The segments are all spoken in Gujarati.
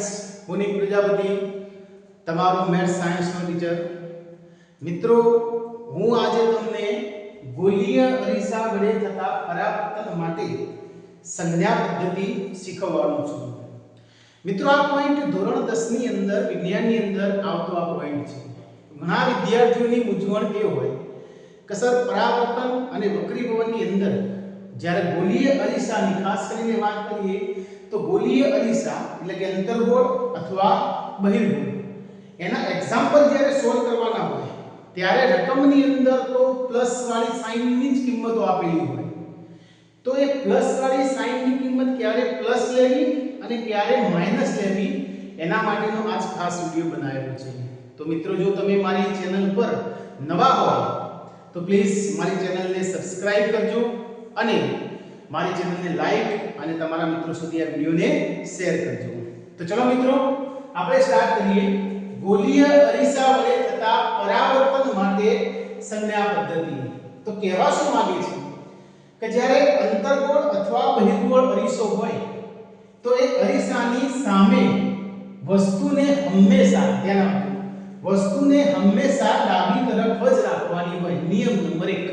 ફ્રેન્ડ્સ હું પ્રજાપતિ, તમારો મેથ્સ સાયન્સનો ટીચર મિત્રો, હું આજે તમને ગોલીય અરીસા વડે થતા પરાવર્તન માટે સંજ્ઞા પદ્ધતિ શીખવવાનો છું. મિત્રો, આ પોઈન્ટ ધોરણ 10 ની અંદર, વિજ્ઞાનની અંદર આવતો આ પોઈન્ટ છે. ઘણા વિદ્યાર્થીઓની મૂંઝવણ એ હોય કે સર, પરાવર્તન અને વક્રીભવનની અંદર જ્યારે ગોલીય અરીસાની ખાસ કરીને વાત કરીએ તો ગોલીય અરીસા એટલે કે અંતર્ગોળ અથવા બહિર્ગોળ. એના એક્ઝામ્પલ જ્યારે સોલ્વ કરવાના હોય, ત્યારે રકમની અંદર તો પ્લસ વાળી સાઇનની જ કિંમતો આપેલી હોય. તો એ પ્લસ વાળી સાઇનની કિંમત ક્યારે પ્લસ લેવી અને ક્યારે માઇનસ લેવી, એના માટેનો આજ ખાસ વિડિયો બનાવેલો છે. તો મિત્રો, જો તમે મારી ચેનલ પર નવા હોય, તો પ્લીઝ મારી ચેનલને સબસ્ક્રાઇબ કરજો અને મારી ચેનલને લાઈક અને તમારા મિત્રો સુધી આ વિડીયોને શેર કરજો. તો ચલો મિત્રો, આપણે સ્ટાર્ટ કરીએ. ગોલીય અરીસા વડે થતા પરાવર્તન માટે સંજ્ઞા પદ્ધતિ. તો કહેવા શું માંગે છે? કે જ્યારે અંતર્ગોળ અથવા બહિર્ગોળ અરીસો હોય, તો એ અરીસાની સામે વસ્તુને હંમેશા, ધ્યાન આપજો, વસ્તુને હંમેશા ડાબી તરફ જ રાખવાની હોય. નિયમ નંબર 1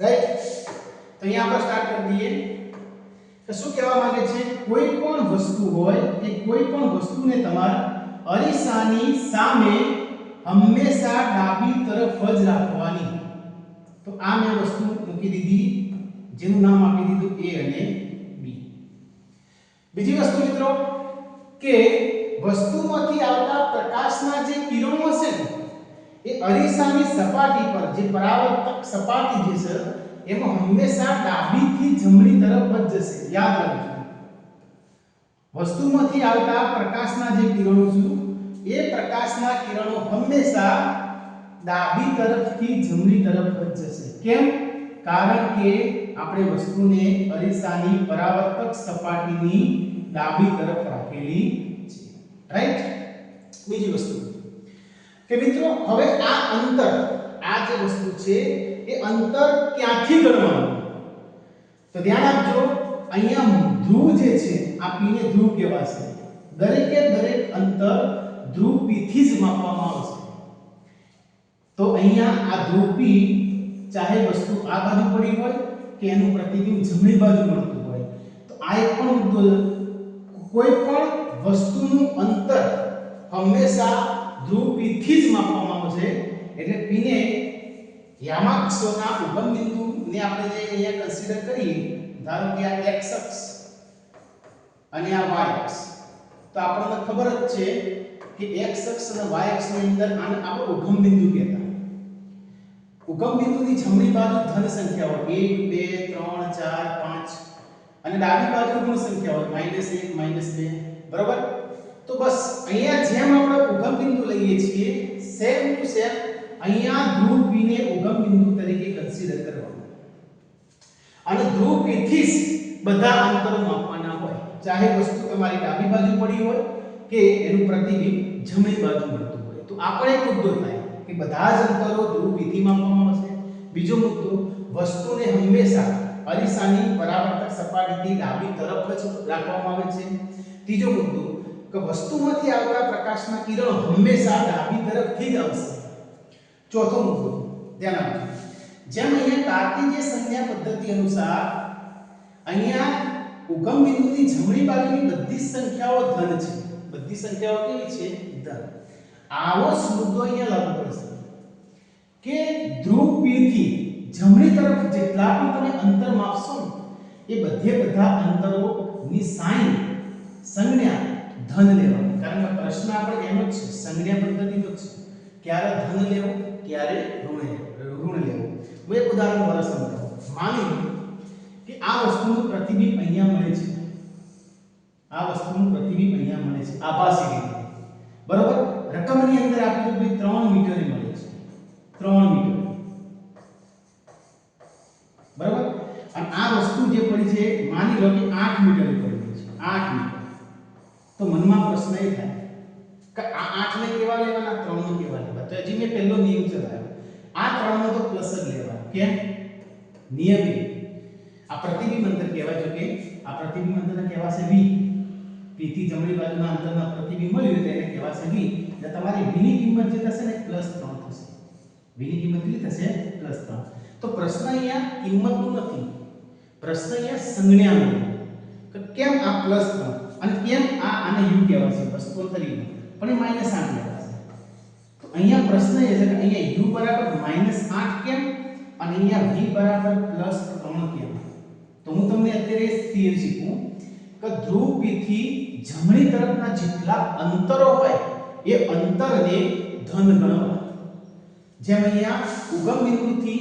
રાઈટ તો અહીંયા આપણે સ્ટાર્ટ કરી દઈએ. કે શું કહેવા માંગે છે? કોઈ પણ વસ્તુ હોય એ કોઈ પણ વસ્તુને તમારે અરીસાની સામે હંમેશા ડાબી તરફ જ રાખવાની. તો આ મેં વસ્તુ મૂકી દીધી. જેનું નામ આપી દીધું એ અને બી બીજી વસ્તુ મિત્રો, કે વસ્તુમાંથી આવતા પ્રકાશના જે કિરણો છે એ અરીસાની સપાટી પર, જે પરાવર્તક સપાટી જે છે એમાં હંમેશા ડાબીથી જમણી તરફ જ જશે. યાદ રાખજો. વસ્તુમાંથી આવતા પ્રકાશના જે કિરણો છે, એ પ્રકાશના કિરણો હંમેશા ડાબી તરફથી જમણી તરફ જ જશે. કેમ? કારણ કે આપણે વસ્તુને અરીસાની પરાવર્તક સપાટીની ડાબી તરફ રાખેલી છે. રાઈટ બીજી વસ્તુ. કે મિત્રો, હવે આ અંતર, આ જે વસ્તુ છે એ અંતર ક્યાંથી ગણવાનું? તો ધ્યાન આપજો, અહીંયા ધ્રુવ જે છે, આ p ને ધ્રુવ કહેવાશે. દરેકે દરેક અંતર ધ્રુવ p થી જ માપવામાં આવશે. તો અહીંયા આ ધ્રુવ p ચાહે વસ્તુ આ બાજુ પડી હોય કે એનું પ્રતિબિંબ જમણી બાજુ મળતું હોય. તો આ એક પણ મુદ્દો કોઈ પણ વસ્તુનું અંતર હંમેશા ધ્રુવ p થી જ માપવામાં આવશે. એટલે p ને યામાક્ષોના ઉગમ બિંદુને આપણે જે અહીંયા કન્સિડર કરીએ, ધારો કે આ x અક્ષ અને આ y અક્ષ. તો આપણને ખબર જ છે કે x અક્ષ અને y અક્ષની અંદર આને આપણે ઉગમ બિંદુ કહેતા. ઉગમ બિંદુની જમણી બાજુ ધન સંખ્યા હોય 1 2 3 4 5 અને ડાબી બાજુ ઋણ સંખ્યા હોય -1 -2 બરાબર? તો બસ, અહીંયા જેમ આપણે ઉગમ બિંદુ લઈએ છીએ સેમ ટુ સેમ અહીંયા ધ્રુવ p ને ઉગમ બિંદુ તરીકે કન્સિડર કરવાનું. અને ધ્રુવ p થી બધા અંતરો માપવાના હોય. ચાહે વસ્તુ તમારી ડાબી બાજુ પડી હોય કે એનું પ્રતિબિંબ જમણી બાજુ મળતું હોય. તો આપણે એક મુદ્દો થાય કે બધા જ અંતરો ધ્રુવ p થી માપવામાં આવશે. બીજો મુદ્દો, વસ્તુને હંમેશા અરીસાની પરાવર્તક સપાટીથી ડાબી તરફ જ રાખવામાં આવે છે. ત્રીજો મુદ્દો, કે વસ્તુમાંથી આવતા પ્રકાશના કિરણો હંમેશા ડાબી તરફથી જ આવશે. ચોથો મુદ્દો ધ્યાન આપજો. જેમ અહીંયા કાર્તિજ્ય સંજ્ઞા પદ્ધતિ અનુસાર અહીંયા ઉગમ બિંદુની જમણી બાજુની બધી સંખ્યાઓ ધન છે. બધી સંખ્યાઓ કેવી છે? ધન. આવો જ મુદ્દો અહીંયા લાગુ પડશે. કે ધ્રુવ p થી જમણી તરફ જેટલા પણ તમે અંતર માપશો એ બધે બધા અંતરોની સાઈન સંજ્ઞા ધન લેવાની. કારણ કે પ્રશ્ન આપણે એમ જ છે. સંજ્ઞા પદ્ધતિ જ છે. ક્યારે ધન લેવું ક્યારે ઋણ ઋણ લેવું. હું એક ઉદાહરણ દ્વારા સમજાવું. માની કે આ વસ્તુનું પ્રતિબિંબ અહીંયા મળે છે. આ વસ્તુનું પ્રતિબિંબ અહીંયા મળે છે. આભાસી રીતે. બરોબર? રકમની અંદર આપ્યું કે 3 મીટરે મળે છે. 3 મીટર. બરાબર? અને આ વસ્તુ જે પડી છે, માની લો કે 8 મીટરે પડી છે. 8 મીટર. તો મનમાં પ્રશ્ન એ થાય કે આ 8 ને કેવા લેવાના 3 ને કેવા તો હજી મેં પહેલો નિયમ ચલાવ્યો. આ ત્રણમાં તો પ્લસ જ લેવા કેમ નિયમ આ પ્રતિબિંબ અંતર કહેવાય. છે કે આ પ્રતિબિંબ અંતર કહેવાશે v p થી જમણી બાજુના અંતરના પ્રતિબિંબ મળ્યું તેને કહેવાશે v એટલે તમારી v ની કિંમત જે થશે ને પ્લસ 3 થશે. v ની કિંમત કેટલી થશે? પ્લસ 3 તો પ્રશ્ન અહીંયા કિંમતનું નથી. પ્રશ્ન અહીંયા સંજ્ઞાનો કે કેમ આ પ્લસ 3 અને કેમ આ આને u કહેવાશે? વસ્તુ તરીકે. પણ એ માઇનસ 8 કહેવાશે. તો અહીંયા પ્રશ્ન એ છે કે અહીંયા u બરાબર માઇનસ 8 કેમ? અને અહીંયા v બરાબર પ્લસ 3 કેમ? તો હું તમને અત્યારે સ્થિર શીખું કે ધ્રુવ P થી જમણી તરફના જેટલા અંતરો હોય એ અંતરને ધન ગણવા. જેમ અહીંયા ઉગમ બિંદુથી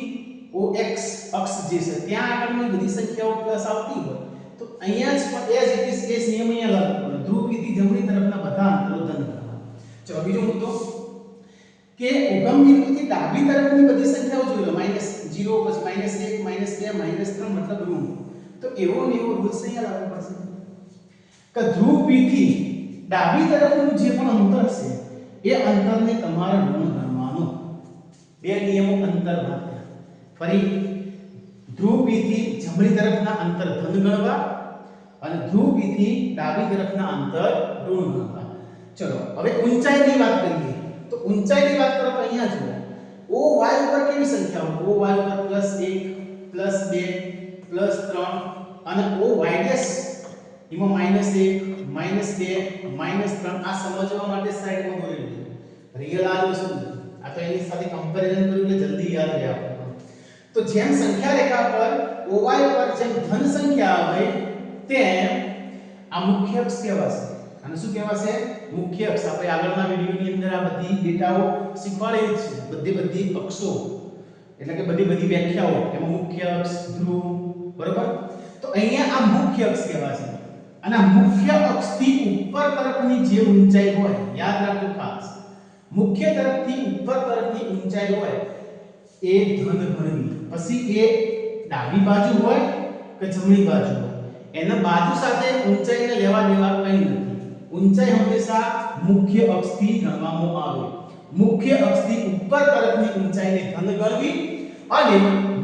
OX અક્ષ જે છે, ત્યાં આગળની બધી સંખ્યાઓ પ્લસ આવતી હોય. તો અહીંયા જ પણ એઝ ઇટ ઇઝ કેસ નિયમ અહીંયા લાગુ પડે. ધ્રુવ P થી જમણી તરફના બધા અંતરો ધન ગણવા. ચલો બીજો મુદ્દો. કે ઉગમ બિંદુથી ડાબી તરફની બધી સંખ્યાઓ જોઈ લો. માઇનસ 0 પછી માઇનસ 1 માઇનસ 2 માઇનસ 3 મતલબ ઋણ. તો એવો ને એવો રૂલ્સ અહીંયા લાગુ પડશે? કે ધ્રુવ P થી ડાબી તરફનું જે પણ અંતર છે એ અંતરને તમારે ઋણ ગણવાનું. બે નિયમો અંતર માત્ર ફરી, ધ્રુવ P થી જમણી તરફના અંતર ધન ગણવા અને ધ્રુવ P થી ડાબી તરફના અંતર ઋણ ગણવા. ચલો, હવે ઊંચાઈની વાત કરીએ. તો ઊંચાઈની વાત કરો તો અહીંયા જુઓ. વાય ઉપર કેવી સંખ્યાઓ? વાય ઉપર +1 +2 +3 અને OY ડેશ. એમાં માઇનસ એક માઇનસ બે માઇનસ ત્રણ. આ સમજવા માટે સાઈડમાં દોરેલું છે રિયલ આ વસ્તુ આ તો એની સાથે કમ્પેરિઝન કર્યું એટલે જલ્દી યાદ રહે આપણને. તો જેમ સંખ્યા રેખા પર ઓવાય પર જેમ ધન સંખ્યા આવે, તેમ આ મુખ્ય અક્ષ કહેવાશે. અને શું કહેવાશે? મુખ્ય અક્ષ. આપણે આગળના વિડિયોની અંદર આ બધી ડેટાઓ શીખવાડેલી છે. બધી બધી અક્ષો. એટલે કે બધી બધી વ્યાખ્યાઓ. એમાં મુખ્ય અક્ષ, ધ્રુવ, બરોબર? તો અહીંયા આ મુખ્ય અક્ષ કહેવાશે. અને આ મુખ્ય અક્ષથી ઉપર તરફની જે ઊંચાઈ હોય, યાદ રાખજો ખાસ. મુખ્ય તરફથી ઉપર તરફની ઊંચાઈ હોય, એ ધન ભરવી પછી એ ડાબી બાજુ હોય કે જમણી બાજુ હોય. એના બાજુ સાથે ઊંચાઈને લેવા દેવા કંઈ નથી. ઊંચાઈ હંમેશા મુખ્ય અક્ષથી ગણવામાં આવે. મુખ્ય અક્ષથી ઉપર તરફની ઊંચાઈને ધન ગણવી અને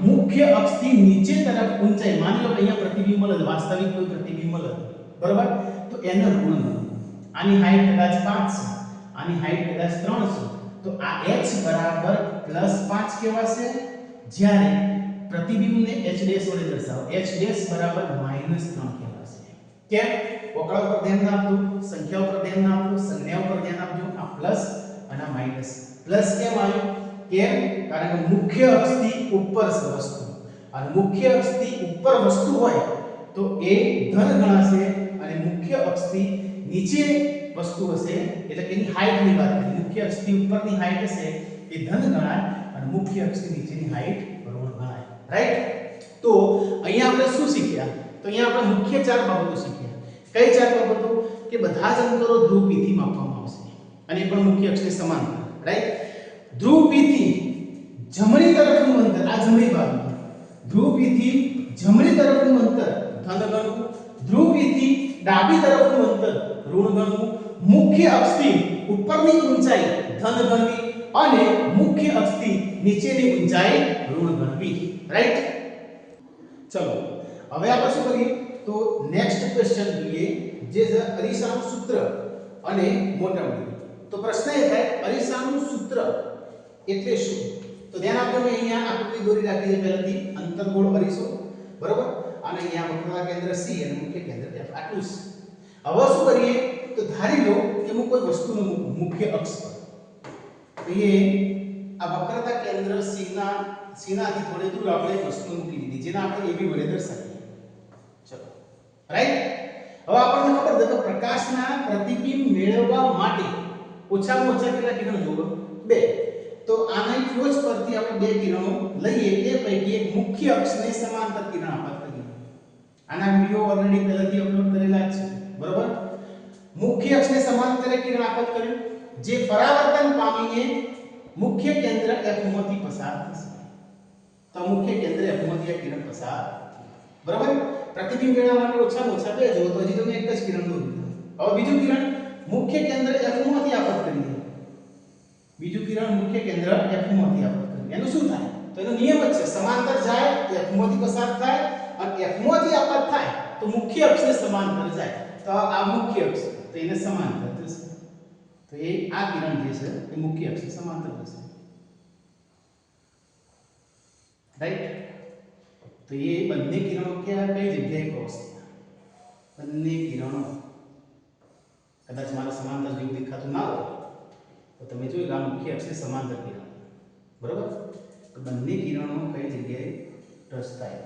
મુખ્ય અક્ષથી નીચે તરફ ઊંચાઈ. માની લો અહીંયા પ્રતિબિંબ મળે વાસ્તવિક કોઈ પ્રતિબિંબ મળે બરાબર? તો એનો ઋણ આની હાઈટ કદાચ 5 છે આની હાઈટ કદાચ 3 છે તો આ h બરાબર +5 કહેવાશે. જ્યારે પ્રતિબિંબને h વડે દર્શાવો, h બરાબર -3 કહેવાશે. કેમ વક્ર પર ધ્યાન ના આપજો, સંખ્યા ઉપર ધ્યાન ના આપજો, સંજ્ઞા ઉપર ધ્યાન આપજો, આ પ્લસ અને માઇનસ પ્લસ કેમ આવ્યું? કેમ? કારણ કે મુખ્ય અક્ષથી ઉપર વસ્તુ. અને મુખ્ય અક્ષથી ઉપર વસ્તુ હોય તો એ ધન ગણાશે અને મુખ્ય અક્ષથી નીચે વસ્તુ હશે. એટલે કે એની હાઈટની વાત કરીએ. મુખ્ય અક્ષથી ઉપરની હાઈટ હશે, એ ધન ગણાય અને મુખ્ય અક્ષથી નીચેની હાઈટ ઋણ ગણાય. રાઈટ તો અહીંયા આપણે શું શીખ્યા? તો અહીંયા આપણે મુખ્ય ચાર બાબતો શીખ્યા કઈ ચાર બાબતો કે બધા જ અંતરો ધ્રુવ પીથી માપવામાં આવશે. અને એ પણ મુખ્ય અક્ષની સમાન રાઈટ ધ્રુવ પીથી જમણી તરફનું અંતર, આ જમણી બાજુ ધ્રુવ પીથી જમણી તરફનું અંતર, ધન ગણવું. ધ્રુવ પીથી ડાબી તરફનું અંતર, ઋણ ગણવું. મુખ્ય અક્ષથી ઉપરની ઊંચાઈ, ધન અને મુખ્ય અક્ષથી નીચેની ઊંચાઈ, ઋણ ગણવી. રાઈટ ચલો. હવે આપણે શું કરીએ? તો નેક્સ્ટ ક્વેશ્ચન જોઈએ જે છે અરીસાનું સૂત્ર અને મોટા મૂલ્ય તો પ્રશ્ન એ થાય અરીસાનું સૂત્ર એટલે શું? તો ધ્યાન આપજો મેં અહીંયા આકૃતિ દોરી રાખી છે પહેલાથી, અંતર્ગોળ અરીસો, બરોબર? અને અહીંયા વક્રતા કેન્દ્ર C અને મુખ્ય કેન્દ્ર F, આટલું છે હવે શું કરીએ? તો ધારી લો કે હું કોઈ વસ્તુનું મૂકું મુખ્ય અક્ષ પર. તો એ આ વક્રતા કેન્દ્ર C ના, C નાથી થોડે દૂર આપણે એક વસ્તુ મૂકી દીધી, જેને આપણે AB વડે દર્શાવીએ. ચલો રાઈટ હવે આપણને ખબર છે કે પ્રકાશના પ્રતિબિંબ મેળવવા માટે ઓછામાં ઓછા કેટલા કિરણો જોડો બે. તો આના ફ્લોચ પરથી આપણે બે કિરણો લઈએ, એ પૈકી એક મુખ્ય અક્ષને સમાંતર કિરણ આપાત કરીએ આના વિડિયો ઓલરેડી પહેલાથી અપલોડ કરેલા છે. બરોબર? મુખ્ય અક્ષને સમાંતર કિરણ આપત કર્યું. જે પરાવર્તન પામીને મુખ્ય કેન્દ્ર F પસાર થશે. તો મુખ્ય કેન્દ્ર F આ કિરણ પસાર બરાબર? પ્રતિબિંબ મેળવવા માટે ઓછામાં ઓછા બે જો તો હજી તમે એક જ કિરણ દૂર હવે બીજું કિરણ મુખ્ય કેન્દ્ર F માંથી આપત કરી દે બીજું કિરણ મુખ્ય કેન્દ્ર F માંથી આપત કરી એનું શું થાય? તો એનો નિયમ જ છે, સમાંતર જાય, F માંથી પસાર થાય, અને F માંથી આપત થાય, તો મુખ્ય અક્ષને સમાંતર જાય. તો આ મુખ્ય અક્ષ, તો એને સમાંતર જશે તો એ આ કિરણ જે છે, એ મુખ્ય અક્ષ સમાંતર જશે રાઈટ તો એ બંને કિરણો ક્યાં કઈ જગ્યાએ પહોંચશે બંને કિરણો કદાચ મારા સમાંતર જેવું દેખાતું ના હોય તો તમે જોઈ લો આ મુખ્ય અક્ષ છે સમાંતર કિરણ બરોબર તો બંને કિરણો કઈ જગ્યાએ ટચ થાય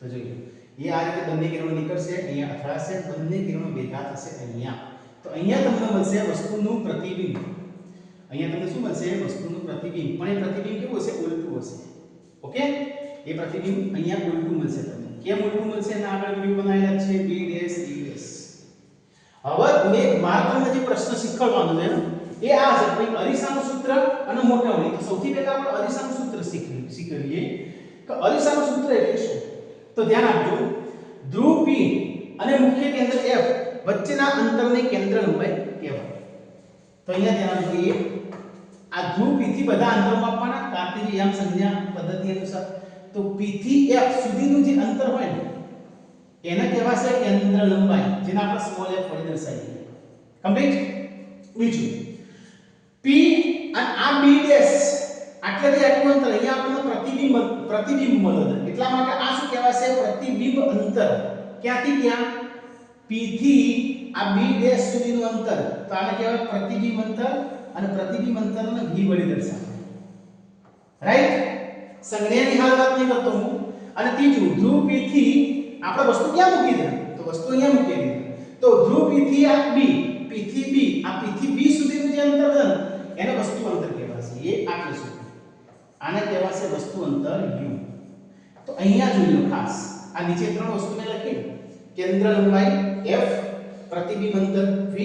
તો જોઈ લો એ આ રીતે બંને કિરણો નીકળશે અહીંયા અથડાશે બંને કિરણો ભેગા થશે અહીંયા તો અહીંયા તમને મળશે વસ્તુનું પ્રતિબિંબ અહીંયા તમને શું મળશે વસ્તુનું પ્રતિબિંબ પણ એ પ્રતિબિંબ કેવું હશે ઉલટું હશે ઓકે એ પ્રતિબિંબ અહીંયા ઉલટું મળશે તમને. કેમ ઉલટું મળશે? એના આગળ વિડિયો બનાવેલા છે બી ડેશ ડી ડેશ હવે મેં મારા જે પ્રશ્ન શીખવાડવાનો છે, એ આ છે. ભાઈ અરીસાનું સૂત્ર અને મોટાવણી તો સૌથી પહેલા આપણે અરીસાનું સૂત્ર શીખવી શીખવીએ. કે અરીસાનું સૂત્ર એટલે શું? તો ધ્યાન આપજો. ધ્રુવ પી અને મુખ્ય કેન્દ્ર F વચ્ચેના અંતરને કેન્દ્ર લંબાઈ કહેવાય. તો અહીંયા ધ્યાન જોઈએ આ ધ્રુવ પી થી બધા અંતર માપવાના કાર્તેય યામ સંજ્ઞા પદ્ધતિ અનુસાર તો P થી F સુધીનું જે અંતર હોય ને, એને કહેવાશે કેન્દ્ર લંબાઈ, જેને આપણે સ્મોલ f વડે દર્શાવીએ કમ્પ્લીટ બીજું. P અને આ B ડેશ આટલેથી આટલું અંતર, અહીંયા આપણને પ્રતિબિંબ પ્રતિબિંબ મળે એટલા માટે આ શું કહેવાશે? પ્રતિબિંબ અંતર. ક્યાંથી ક્યાં? P થી આ B ડેશ સુધીનું અંતર. તો આને કહેવાય પ્રતિબિંબ અંતર અને પ્રતિબિંબ અંતરને V વડે દર્શાવાય રાઈટ સંજ્ઞાની હાલ વાત નહીં કરતો હું. અને ત્રીજું ધ્રુવથી આપણે વસ્તુ ક્યાં મૂકી દે? તો વસ્તુ અહીંયા મૂકી દે. તો ધ્રુવથી આ B P થી B, આ P થી B સુધીનું જે અંતર છે એને વસ્તુ અંતર કહેવાશે. એ આટલું સુધી આને કહેવાશે વસ્તુ અંતર u. તો અહીંયા જોઈ લો ખાસ. આ નીચે ત્રણ વસ્તુ મેં લખી કેન્દ્ર લંબાઈ f, પ્રતિબિંબ અંતર v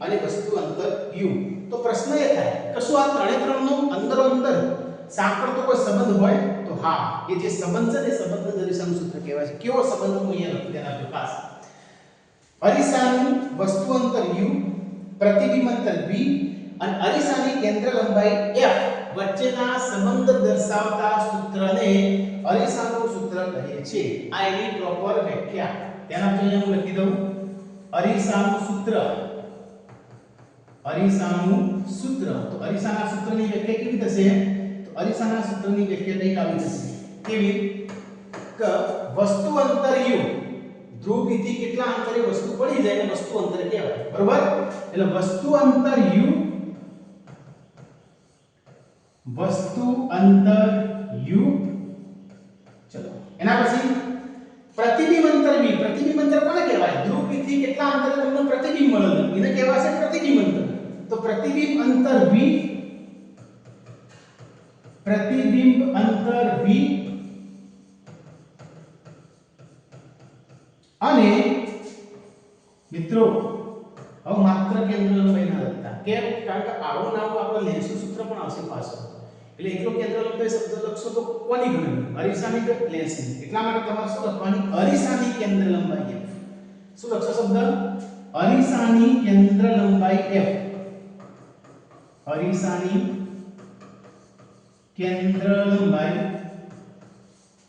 અને વસ્તુ અંતર u. તો પ્રશ્ન એ થાય કે શું આ ત્રણે ત્રણનો અંદરો અંદર સાંકળતો કોઈ સંબંધ હોય તો હા એ જે સંબંધ છે ને એ સંબંધ દર્શાવનું સૂત્ર કહેવાય છે કેવો સંબંધ હું અહીંયા લખી દેના આપજો ખાસ અરીસાનું વસ્તુ અંતર u પ્રતિબિંબ અંતર v અને અરીસાની કેન્દ્ર લંબાઈ f વચ્ચેના સંબંધ દર્શાવતા સૂત્રને અરીસાનું સૂત્ર કહે છે આ એની પ્રોપર વ્યાખ્યા તેના પર અહીંયા હું લખી દઉં અરીસાનું સૂત્ર અરીસાનું સૂત્ર તો અરીસાના સૂત્રની વ્યાખ્યા કેવી થશે તો અરીસાના સૂત્રની વ્યાખ્યા કંઈક આવી જશે. કેવી? કે, વસ્તુ અંતર u ધ્રુવ કેટલા અંતરે વસ્તુ પડી જાય એને વસ્તુ અંતર કહેવાય. બરોબર? એટલે વસ્તુ અંતર u વસ્તુ અંતર u ચલો, એના પછી પ્રતિબિંબ અંતર v પ્રતિબિંબ અંતર કોને કહેવાય? ધ્રુવ કેટલા અંતરે તમને પ્રતિબિંબ મળે એને કહેવાશે પ્રતિબિંબ અંતર. તો પ્રતિબિંબ અંતર v પ્રતિબિંબ અંતર v. અને મિત્રો, હવે માત્ર કેન્દ્ર લંબાઈ ના લખતા. કેમ? કારણ કે આવું નામ આપણે લેન્સનું સૂત્ર પણ આવશે પાછળ એટલે એકલો કેન્દ્ર લંબાઈ શબ્દ લખશો તો કોની ગણવી અરીસાની કે લેન્સની? એટલા માટે તમારે શું લખવાની? અરીસાની કેન્દ્ર લંબાઈ f. શું લખશો શબ્દ? અરીસાની કેન્દ્ર લંબાઈ f. અરીસાની કેન્દ્ર લંબાઈ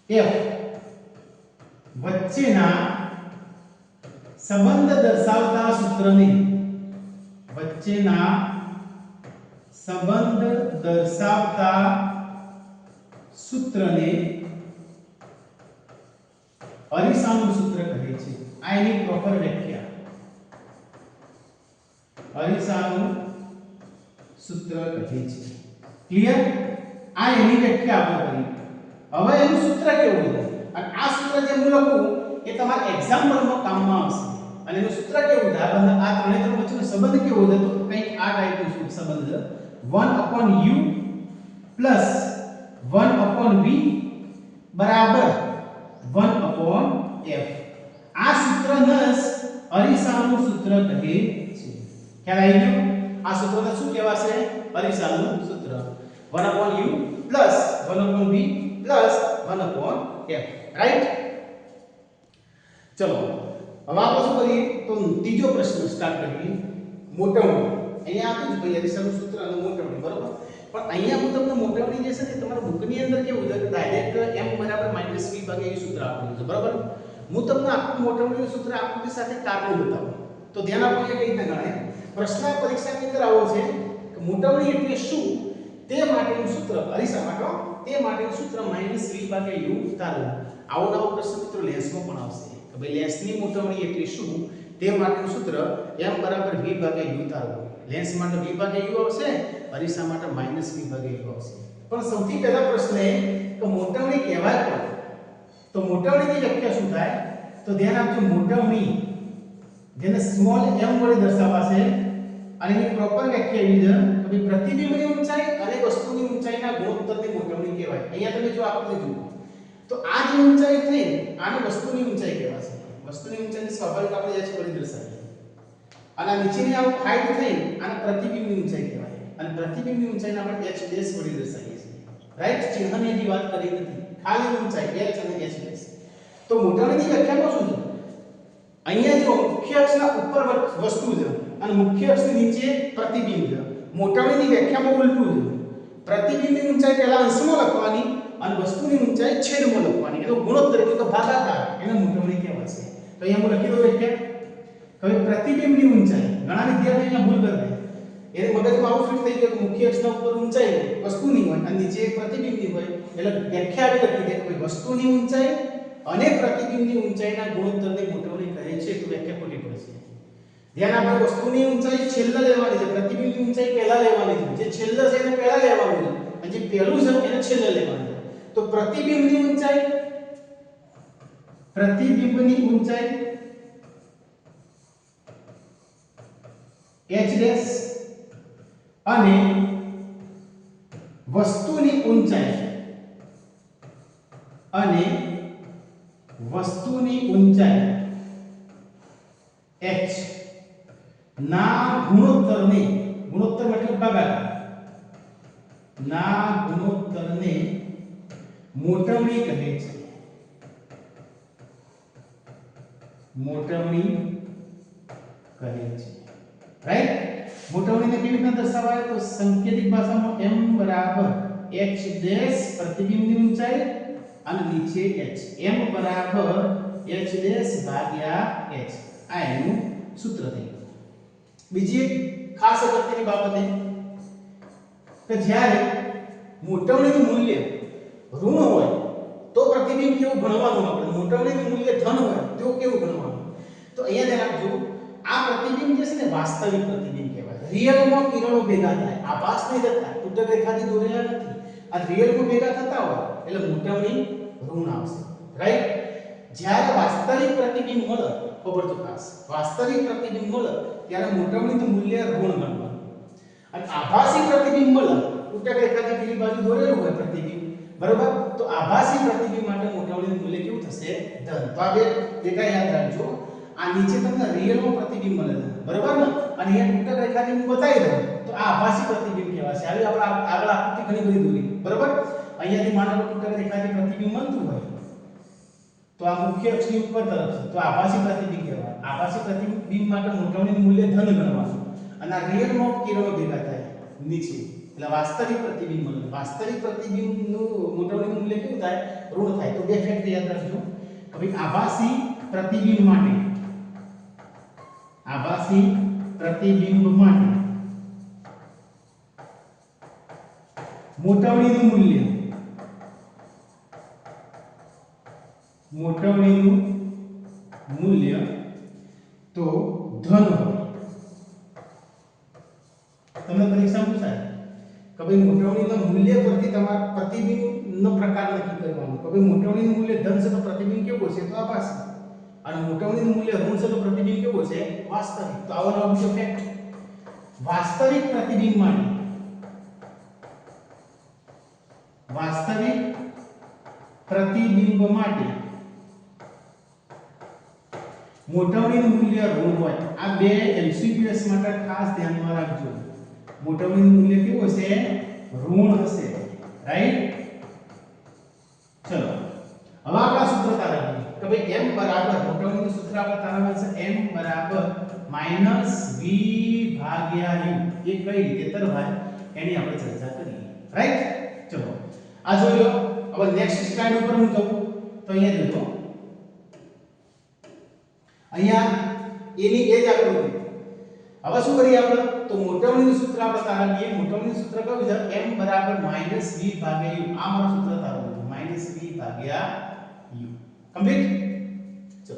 f વચ્ચેના સંબંધ દર્શાવતા સૂત્રને વચ્ચેના સંબંધ દર્શાવતા સૂત્રને અરીસાનું સૂત્ર કહે છે. આ એની પ્રોપર વ્યાખ્યા. અરીસાનું સૂત્ર કહે છે. ક્લિયર આ એની વ્યાખ્યા આપણે કરી. હવે એનું સૂત્ર કેવું છે? અને આ સૂત્ર જે હું લખું, એ તમારા એક્ઝામ્પલમાં કામમાં આવશે. અને એનું સૂત્ર કેવું છે? આ બંને, આ ત્રણે ત્રણ વચ્ચેનો સંબંધ કેવો છે? તો કંઈક આ ટાઈપનો સંબંધ છે? 1 u 1 v બરાબર 1 f. આ સૂત્રને નસ અરીસાનું સૂત્ર કહે છે. ખ્યાલ આવી ગયો? આ સૂત્રને શું કહેવાશે? અરીસાનું સૂત્ર. 1 u 1 v 1 f. રાઈટ ચલો હવે આપણે શું કરીએ તો ત્રીજો પ્રશ્ન સ્ટાર્ટ કરીએ મોટવણી અહીંયા આપ્યું છે ભાઈ અરીસાનું સૂત્ર અને મોટવણી બરોબર પણ અહીંયા હું તમને મોટવણી જે છે ને તમારા બુકની અંદર કેવું છે કે ડાયરેક્ટ m બરાબર -v ભાગ્યા u સૂત્ર આપેલું છે બરોબર હું તમને આખું મોટવણીનું સૂત્ર આકૃતિ સાથે કારણું બતાવું તો ધ્યાન આપો એ કઈ રીતના ગણાય પ્રશ્ન પરીક્ષાની અંદર આવો છે કે મોટવણી એટલે શું તે માટેનું સૂત્ર અરીસા માટે તે માટેનું સૂત્ર માઇનસ v ભાગ્યા u તારવું આવો નવો પ્રશ્ન મિત્રો લેન્સમાં પણ આવશે કે ભાઈ લેન્સની મોટવણી એટલે શું તે માટેનું સૂત્ર m બરાબર v ભાગ્યા u તારવું લેન્સ માટે v ભાગ્યા u આવશે અરીસા માટે માઇનસ v ભાગ્યા u આવશે પણ સૌથી પહેલા પ્રશ્ન એ કે મોટવણી કહેવાય કોણ તો મોટવણીની વ્યાખ્યા શું થાય તો ધ્યાન આપજો મોટવણી જેને સ્મોલ m વડે દર્શાવાશે અને એની પ્રોપર વ્યાખ્યા એવી છે ભાઈ પ્રતિબિંબની ઊંચાઈ અને વસ્તુની ઊંચાઈના ગુણોત્તરની ગોઠવણી કહેવાય. અહીંયા તમે જો આકૃતિ જુઓ તો આ જે ઊંચાઈ થઈ, આને વસ્તુની ઊંચાઈ કહેવાશે. વસ્તુની ઊંચાઈ સ્વાભાવિક આપણે h કરી દર્શાવીએ અને નીચેની આ હાઈટ થઈ, આને પ્રતિબિંબની ઊંચાઈ કહેવાય. અને પ્રતિબિંબની ઊંચાઈને આપણે h ડેશ વડે દર્શાવીએ છીએ. રાઈટ ચિહ્નની હજી વાત કરી નથી. ખાલી ઊંચાઈ, h અને h ડેશ તો મોટાની વ્યાખ્યામાં શું છે? અહીંયા જો મુખ્ય અક્ષના ઉપર વસ્તુ છે અને મુખ્ય અક્ષની નીચે પ્રતિબિંબ છે. મોટવણીની વ્યાખ્યામાં ઉલટું પ્રતિબિંબની ઊંચાઈ પહેલા અંશમાં લખવાની અને વસ્તુની ઊંચાઈ છેદમાં લખવાની. એનો ગુણોત્તર એટલે કે ભાગાકાર. એને મોટવણી કહેવાશે. તો અહીંયા હું લખી દઉં વ્યાખ્યા હવે પ્રતિબિંબની ઊંચાઈ. ઘણા વિદ્યાર્થીઓ અહીંયા ભૂલ કરે એને મગજમાં આવું ફિટ થઈ ગયું કે મુખ્ય અક્ષના ઉપર ઊંચાઈ વસ્તુની હોય અને નીચે પ્રતિબિંબની હોય, એટલે વ્યાખ્યા આવી લખી દે કે વસ્તુની ઊંચાઈ અને પ્રતિબિંબની ઊંચાઈના ગુણોત્તરની મોટવણી કહે છે તો વ્યાખ્યા ખોટી પડશે ધ્યાન આપો વસ્તુની ઊંચાઈ છેલ્લા લેવાની છે પ્રતિબિંબની ઊંચાઈ પહેલા લેવાની છે જે છેલ્લા છે એને પહેલા લેવાનું છે અને જે પહેલું છે એને છેલ્લે લેવાનું છે તો પ્રતિબિંબની ઊંચાઈ પ્રતિબિંબની ઊંચાઈ h ડેશ અને વસ્તુની ઊંચાઈ અને વસ્તુની ઊંચાઈ h ના ગુણોત્તરને, ગુણોત્તર મતલબ ભાગાકાર ના ગુણોત્તરને મોટમણી કહે છે. મોટમણી કહે છે. રાઈટ મોટમણીને કેવી રીતના દર્શાવાય? તો સંકેતિક ભાષામાં m બરાબર h ડેશ પ્રતિબિંબની ઊંચાઈ અને નીચે h. m બરાબર h ડેશ ભાગ્યા h. આ એનું સૂત્ર થઈ બીજી એક ખાસ અગત્યની બાબત એ કે જ્યારે મોટવણીનું મૂલ્ય ઋણ હોય, તો પ્રતિબિંબ કેવું ગણવાનું આપણે? મોટવણીનું મૂલ્ય ધન હોય, તો કેવું ગણવાનું તો અહીંયા ધ્યાન આપજો, આ પ્રતિબિંબ જે છે ને વાસ્તવિક પ્રતિબિંબ કહેવાય. રિયલમાં કિરણો ભેગા થાય, આભાસ નહીં થતા તૂટક રેખાથી દોરેલા નથી. આ રિયલમાં ભેગા થતા હોય, એટલે મોટવણી ઋણ આવશે. રાઈટ જ્યારે વાસ્તવિક પ્રતિબિંબ મળે, ખબર તો ખાસ. વાસ્તવિક પ્રતિબિંબ મળે ત્યારે મોટવણીનું મૂલ્ય ઋણ ગણવાનું અને આભાસી પ્રતિબિંબ મળે ઉત્તર રેખાથી પેલી બાજુ દોરેલું હોય પ્રતિબિંબ. બરોબર? તો આભાસી પ્રતિબિંબ માટે મોટવણીનું મૂલ્ય કેવું થશે? ધન. તો આ બે ડેટા યાદ રાખજો. આ નીચે તમને રિયલમાં પ્રતિબિંબ મળે છે. બરોબર ને? અને અહીંયા તૂટક રેખાથી હું બતાવી દઉં. તો આ આભાસી પ્રતિબિંબ કહેવાશે. આવી આપણે આગળ આકૃતિ ઘણી બધી દોરી. બરોબર? અહીંયાથી માનો કે તૂટક રેખાથી પ્રતિબિંબ મળતું હોય. તો આ મુખ્ય અક્ષની ઉપર તરફ છે. તો આભાસી પ્રતિબિંબ કહેવાય. આભાસી પ્રતિબિંબ માટે મોટવણીનું મૂલ્ય ધન ગણવાનું. અને આ રિયલમાં કિરણો ભેગા થાય નીચે. એટલે વાસ્તવિક પ્રતિબિંબ મળે. વાસ્તવિક પ્રતિબિંબનું મોટવણીનું મૂલ્ય કેવું થાય? ઋણ થાય. તો બે ફેક્ટ યાદ રાખજો. હવે આભાસી પ્રતિબિંબ માટે. આભાસી પ્રતિબિંબ માટે. મોટવણીનું મૂલ્ય. મોટવણીનું મૂલ્ય તો ધન હોય તમને પરીક્ષા પૂછાય? કે ભાઈ મોટવણીનું મૂલ્ય પરથી તમારા પ્રતિબિંબનો પ્રકાર નક્કી કરવાનો. કે ભાઈ મોટવણીનું મૂલ્ય ધન છે તો પ્રતિબિંબ કેવું હશે તો આભાસી. અને મોટવણીનું મૂલ્ય ઋણ છે તો પ્રતિબિંબ કેવું હશે વાસ્તવિક. તો આવો નવો બીજો ફેક્ટ વાસ્તવિક પ્રતિબિંબ માટે. વાસ્તવિક પ્રતિબિંબ માટે મોટવણીનું મૂલ્ય ઋણ હોય આ બે એમસીક્યુએસ માટે ખાસ ધ્યાનમાં રાખજો. મોટવણીનું મૂલ્ય કેવું હશે? ઋણ હશે. રાઈટ ચલો. હવે આપણા સૂત્ર તારવીએ કે ભાઈ m બરાબર મોટવણીનું સૂત્ર આપણે તારવવાનું છે m બરાબર માઇનસ v ભાગ્યા u. એ કઈ રીતે તરવાય? એની આપણે ચર્ચા કરીએ. રાઈટ ચલો. આ જોયો હવે નેક્સ્ટ સ્લાઇડ ઉપર હું જઉં તો અહીંયા જોજો. અહીંયા એની એ જ આકૃતિ. હવે શું કરીએ આપણે? તો મોટવણીનું સૂત્ર આપણે તારવીએ મોટવણીનું સૂત્ર કયું છે? m બરાબર માઇનસ v ભાગ્યા u. આ મારું સૂત્ર તારવું છે. માઇનસ v ભાગ્યા u. કમ્પ્લીટ ચલો.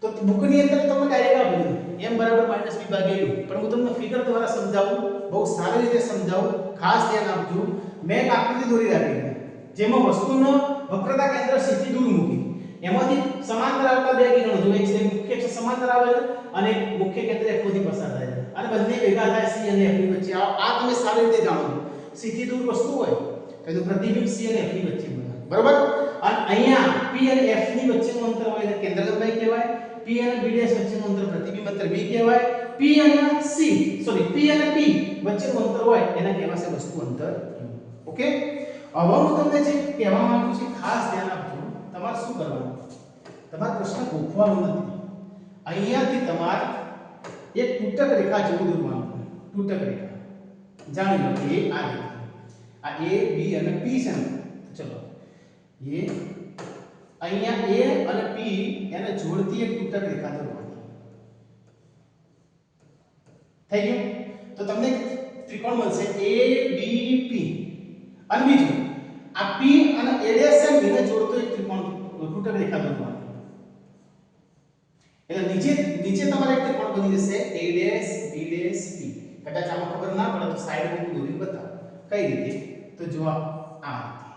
તો બુકની અંદર તમને ડાયરેક્ટ આપેલું છે m બરાબર માઇનસ v ભાગ્યા u. પણ હું તમને ફિગર દ્વારા સમજાવું. બહુ સારી રીતે સમજાવું. ખાસ ધ્યાન આપજો. મેં એક આકૃતિ દોરી રાખી છે. જેમાં વસ્તુનો વક્રતા કેન્દ્ર સીધી દૂર મૂકી. એમાંથી સમાંતર આવતા બે કિરણો, જો એક છે મુખ્ય અક્ષ સમાંતર આવે છે અને એક મુખ્ય કેન્દ્ર F માંથી પસાર થાય છે અને બંને ભેગા થાય C અને F ની વચ્ચે. આ આ તમે સારી રીતે જાણો છો. સીધી દૂર વસ્તુ હોય તો એનું પ્રતિબિંબ C અને F ની વચ્ચે બને બરોબર? અને અહીંયા P અને F ની વચ્ચેનું અંતર હોય એને કેન્દ્ર લંબાઈ કહેવાય. P અને B ડેશ વચ્ચેનું અંતર પ્રતિબિંબ અંતર B કહેવાય. P અને C સોરી P અને P વચ્ચેનું અંતર હોય એને કહેવાશે વસ્તુ અંતર ઓકે? હવે હું તમને જે કહેવા માંગુ છું ખાસ ધ્યાન આપજો. તમારે શું કરવાનું? તમારે પ્રશ્ન ગોખવાનો નથી. અહીંયાથી તમારે એક તૂટક રેખા જેવું દોરવાનું તૂટક રેખા. જાણી લો કે આ રીતે આ એ બી અને પી છે ચલો. એ અહીંયા એ અને પી એને જોડતી એક તૂટક રેખા દોરવાની. થઈ ગયું? તો તમને ત્રિકોણ મળશે. એ બી પી અને બીજું, આ પી અને એ ડેશ છે ને જોડતો એક ત્રિકોણ, તૂટક રેખા દોરવાની. એટલે નીચે નીચે તમારે એક ત્રિકોણ બની જશે? A dash B dash P કદાચ આમાં ખબર ના પડે તો સાઈડ હું દોરી બતાવું. કઈ રીતે? તો જો આ રીતે.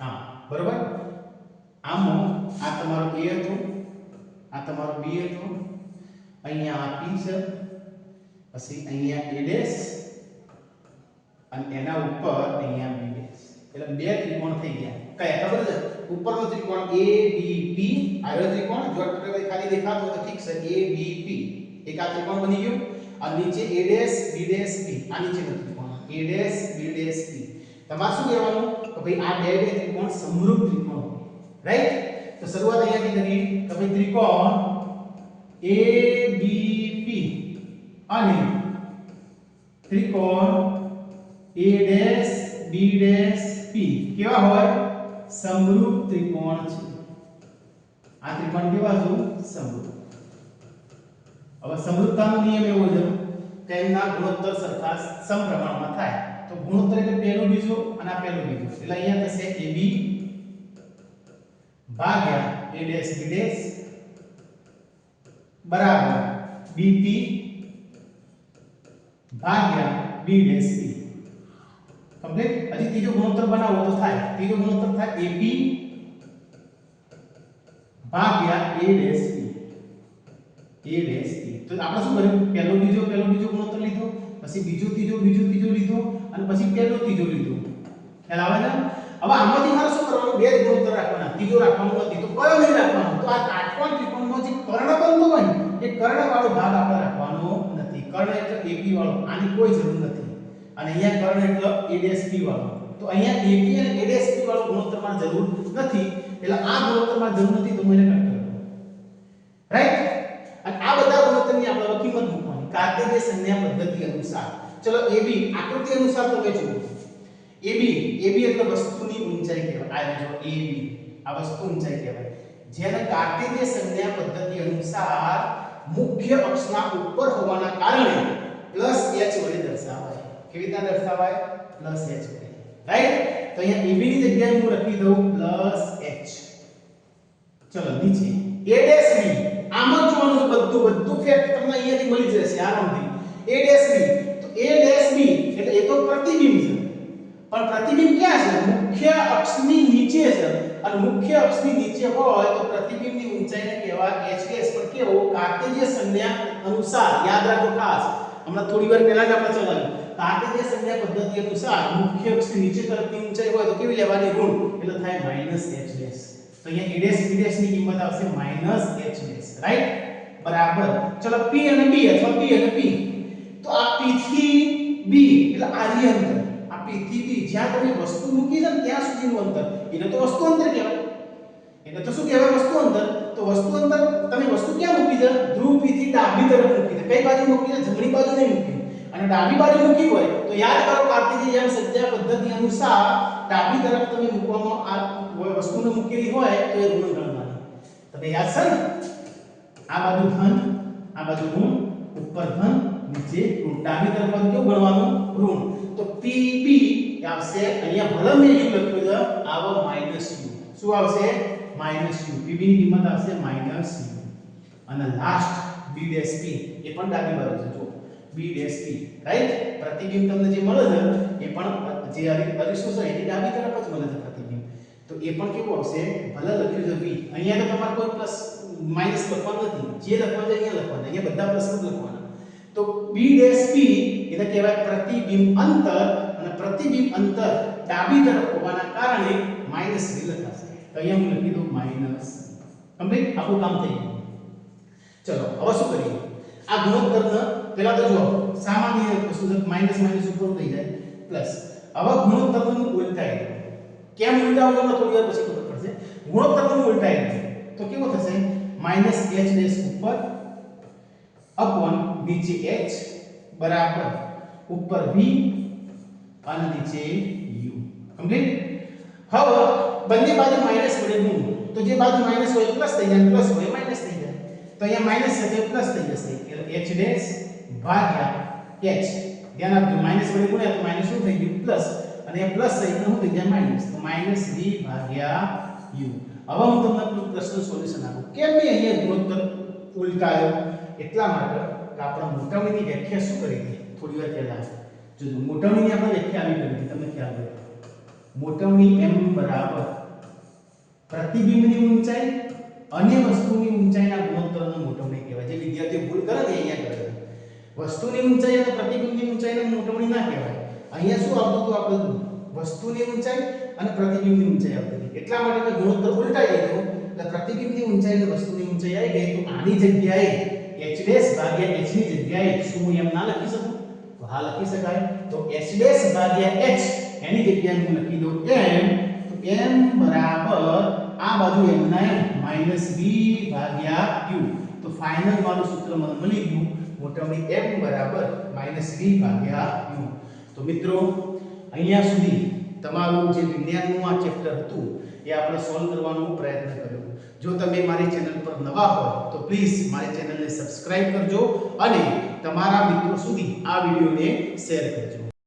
હા, બરોબર? આમ આ તમારો A હતો, આ તમારો B હતો. અહીંયા આ P છે, પછી અહીંયા A ડેશ અને એના ઉપર અહીંયા B એટલે બે ત્રિકોણ થઈ ગયા. કયા? ખબર છે? ઉપરનો ત્રિકોણ એ બી પી આયો ત્રિકોણ. જો ખાલી દેખાતો તો ઠીક છે. એ બી પી એક આ ત્રિકોણ બની ગયું. અને નીચે A dash, B dash, P. આ નીચેનો ત્રિકોણ. A dash, B dash, P. તમારે શું કહેવાનું? કે ભાઈ આ બે બે ત્રિકોણ સમરૂપ ત્રિકોણ રાઈટ તો શરૂઆત અહીંયાથી કરી તો ભાઈ ત્રિકોણ ABP અને ત્રિકોણ A dash B dash P. કેવા હોય સમરૂપ ત્રિકોણ છે આ ત્રિકોણ કેવા છે સમરૂપ હવે સમરૂપતાનો નિયમ એવો છે કે એમના ગુણોત્તર સરખા સમપ્રમાણમાં થાય તો ગુણોત્તર એટલે પહેલું બીજું અને આ પહેલું બીજું એટલે અહીંયા થશે AB ભાગ્યા A ડેશ B ડેશ બરાબર BP ભાગ્યા B ડેશ P. કમ્પ્લીટ હજી ત્રીજો ગુણોત્તર બનાવો તો થાય ત્રીજો ગુણોત્તર થાય AB ભાગ્યા A ડેશ A ડેશ તો આપણે શું કર્યું? પહેલો બીજો પહેલો બીજો ગુણોત્તર લીધો. પછી બીજો ત્રીજો બીજો ત્રીજો લીધો. અને પછી પહેલો ત્રીજો લીધો. ખ્યાલ આવે છે? હવે આમાંથી મારે શું કરવાનું? બે જ ગુણોત્તર રાખવાના. ત્રીજો રાખવાનો નથી. તો કયો નહીં રાખવાનો? તો આ કાટકોણ ત્રિકોણનો જે કર્ણ બનતો હોય એ એ કર્ણવાળો ભાગ આપણે રાખવાનો નથી. કર્ણ એટલે AP વાળો. આની કોઈ જરૂર નથી. અને અહીંયા કર્ણ એટલે ADSP વાળો. તો અહીંયા AP અને ADSP વાળો ગુણોત્તરમાં જરૂર નથી. એટલે આ ગુણોત્તરમાં જરૂર નથી તો હું એને કટ કરી રાઈટ અને આ બધા ગુણોત્તરની આપણે કિંમત મૂકવાની. કાર્ટેશિયન સંજ્ઞા પદ્ધતિ અનુસાર. ચલો AB આકૃતિ અનુસાર તમે જુઓ. AB AB એટલે વસ્તુની ઊંચાઈ કહેવાય. આ જો AB આ વસ્તુ ઊંચાઈ કહેવાય. જેને કાર્ટેશિયન સંજ્ઞા પદ્ધતિ અનુસાર મુખ્ય અક્ષના ઉપર હોવાના કારણે પ્લસ h વડે કેવી રીતે દર્શાવાય? Plus h. રાઈટ તો અહીંયા AB ની જગ્યાએ હું લખી દઉં પ્લસ h. ચલો, નીચે. Dash b. આમ જ જોવાનું બધું બધું ફેક્ટ તમને અહીંયાથી મળી જશે, આરામથી. A b. તો a b, એટલે એ તો પ્રતિબિંબ છે. પણ પ્રતિબિંબ ક્યાં છે? મુખ્ય અક્ષની નીચે છે. અને મુખ્ય અક્ષની નીચે હોય તો પ્રતિબિંબની ઊંચાઈને કહેવાય h ડેશ પણ કેવો? કાર્ટેશિયન સંજ્ઞા અનુસાર, યાદ રાખો ખાસ. હમણાં થોડી વાર પહેલા જ આપણે ચલાવ્યું. કાર્ટેશિયન સંજ્ઞા પદ્ધતિ અનુસાર મુખ્ય અક્ષની નીચે તરફની ઊંચાઈ હોય તો કેવી લેવાની? ઋણ. એટલે થાય માઇનસ h ડેશ તો અહીંયા a ડેશ b ડેશની કિંમત આવશે માઇનસ h ડેશ રાઈટ બરાબર. ચલો, p અને b અથવા p અને p. તો આ p થી b, એટલે આર્ય અંતર આ p થી b, જ્યાં તમે વસ્તુ મૂકી છે ત્યાં સુધીનું અંતર. એને તો વસ્તુ અંતર કહેવાય. એટલે તો શું કહેવાય? વસ્તુ અંતર. તો વસ્તુ અંતર, તમે વસ્તુ ક્યાં મૂકી છે? ધ્રુવ p થી ડાબી તરફ મૂકી છે. કઈ બાજુ મૂકી છે? જમણી બાજુ નહીં મૂકી. અને ડાબી બાજુ મૂકી હોય, તો યાદ કરો કાર્તિકેયન સંજ્ઞા પદ્ધતિ અનુસાર ડાબી તરફ તમે મૂકવામાં આ વસ્તુને મૂકેલી હોય, તો એ ઋણ ગણવાની તમે યાદ છે આ બાજુ ધન, આ બાજુ ઋણ, ઉપર ધન, નીચે ઋણ. ડાબી તરફ બાજુ કેવું ગણવાનું ઋણ. તો PB આવશે અહીંયા ભલે મેં યુ લખ્યું છે, આવો માઇનસ યુ શું આવશે? માઇનસ યુ PB ની કિંમત આવશે માઇનસ યુ અને લાસ્ટ B એ પણ ડાબી બાજુ છે. જો B ડેશ રાઈટ પ્રતિબિંબ તમને જે મળે છે, એ પણ જે અરીસો છે, એની ડાબી તરફ જ મળે છે પ્રતિબિંબ. તો એ પણ કેવું આવશે? ભલે લખ્યું છે B અહીંયા તો તમારે કોઈ પ્લસ માઇનસ લખવાનું નથી. જે લખવાનું છે અહીંયા લખવાનું. અહીંયા બધા પ્લસ જ લખવાના. તો B ડેશ P, એને કહેવાય પ્રતિબિંબ અંતર અને પ્રતિબિંબ અંતર ડાબી તરફ હોવાના કારણે માઇનસ V લખાશે. તો અહીંયા હું લખી દઉં માઇનસ કમ્પ્લીટ? આપણું કામ થઈ ગયું. ચલો, હવે શું કરીએ? આ ગુણોત્તરને પહેલા તો જુઓ, સામાન્ય છે માઇનસ માઇનસ ઉપર થઈ જાય પ્લસ હવે ગુણોત્તરનું ઉલટાઈ. કેમ ઉલટાવજો ને થોડી વાર પછી ખબર પડશે. ગુણોત્તરનું ઉલટાઈ. તો કેવું થશે? માઇનસ h ડેશ ઉપર અપોન નીચે h બરાબર ઉપર v અને નીચે u. કમ્પ્લીટ હવે બંને બાજુ માઇનસ વડે ગુણ. તો જે બાજુ માઇનસ હોય પ્લસ થઈ જાય પ્લસ હોય માઇનસ થઈ જાય. તો અહીંયા માઇનસ છે તે પ્લસ થઈ જશે. એટલે h ડેશ ભાગ્યા. h ધ્યાન આપજો માઇનસ વડે ગુણ્યા તો માઇનસ શું થઈ ગયું? પ્લસ અને પ્લસ થઈ ગયું થઈ ગયા? માઇનસ તો માઇનસ v ભાગ્યા u. હવે હું તમને પ્રશ્ન સોલ્યુશન આપું. કેમ મેં અહીંયા ગુણોત્તર ઉલટાયો? એટલા માટે કે આપણે મોટામણીની વ્યાખ્યા શું કરી હતી? થોડી વાર પહેલા. જો મોટામણીની આપણે વ્યાખ્યા આવી કરી હતી, તમને ખ્યાલ હોય. મોટવણી m બરાબર. પ્રતિબિંબની ઊંચાઈ અને વસ્તુની ઊંચાઈના ગુણોત્તરનો મોટવણી કહેવાય જે વિદ્યાર્થીઓ ભૂલ કરે ને અહીંયા કરે છે. વસ્તુની ઊંચાઈ અને પ્રતિબિંબની ઊંચાઈને મોટવણી ના કહેવાય. અહીંયા શું આવતું હતું આપણે વસ્તુની ઊંચાઈ અને પ્રતિબિંબની ઊંચાઈ આવતી એટલા માટે મેં ગુણોત્તર ઉલટાઈ દીધો એટલે પ્રતિબિંબની ઊંચાઈ અને વસ્તુની ઊંચાઈ આવી ગઈ તો આની જગ્યાએ h ડેશ ભાગ્યા h ની જગ્યાએ શું હું એમ ના લખી શકું? તો હા લખી શકાય. તો h ડેશ ભાગ્યા h, એની જગ્યાએ હું લખી દઉં m. તો m બરાબર આ બાજુ m ના m, માઇનસ b ભાગ્યા u તો ફાઇનલ મારું સૂત્ર મને મળી ગયું. મોટામણી m બરાબર -v ભાગ્યા u તો મિત્રો, અહીંયા સુધી તમારું જે વિજ્ઞાનનું આ ચેપ્ટર હતું, એ આપણે સોલ્વ કરવાનો પ્રયત્ન કર્યો. જો તમે મારી ચેનલ પર નવા હો તો પ્લીઝ મારી ચેનલને સબસ્ક્રાઇબ કરજો અને તમારા મિત્રો સુધી આ વિડીયોને શેર કરજો.